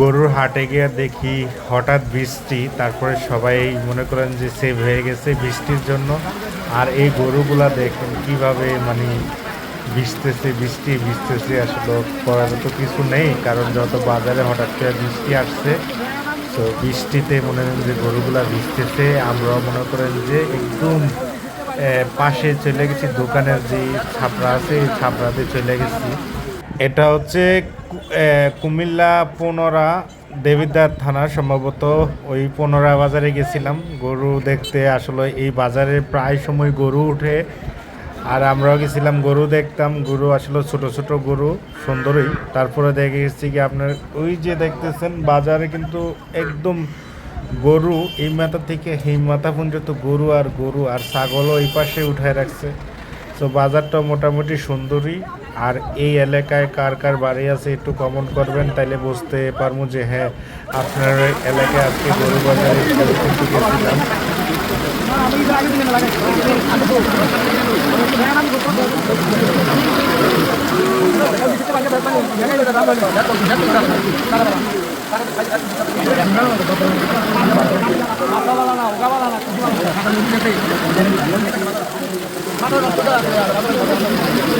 গরুর হাটে গিয়ে দেখি হঠাৎ বৃষ্টি, তারপরে সবাই মনে করেন যে সেভ হয়ে গেছে বৃষ্টির জন্য। আর এই গরুগুলা দেখেন কীভাবে মানে ভিজতেছে, বৃষ্টি, ভিজতেছে, আসলে করার তো কিছু নেই, কারণ যত বাজারে হঠাৎ করে বৃষ্টি আসছে, তো বৃষ্টিতে মনে করেন যে গরুগুলা ভিজতেছে। আমরাও মনে করেন যে একদম পাশে চলে গেছি, দোকানের যে ছাপড়া আছে, এই ছাপড়াতে চলে গেছি। এটা হচ্ছে কুমিল্লা পনোরা দেবিদ্বার থানা সম্ভবত ওই পনোরা বাজারে গেছিলাম। গরু দেখতে আসলে এই বাজারে প্রায় সময় গরু উঠে। আর আমরাও গেছিলাম, গরু দেখতাম। গরু আসলে ছোট ছোট গরু, সুন্দরই। তারপরে দেখে গেছি কি আপনার ওই যে দেখতেছেন, বাজারে কিন্তু একদম গরু, এই মাথা থেকে এই মাথা পর্যন্ত গরু আর গরু আর ছাগলও এই পাশে উঠায় রাখছে। তো বাজারটা মোটামুটি সুন্দরই আর এই এলাকায় কার কার বাড়ি আছে একটু কমেন্ট করবেন, তাইলে বুঝতে পারব যে হ্যাঁ আপনার এলাকায় আজকে গরু বাজারে কিনতে やったやった。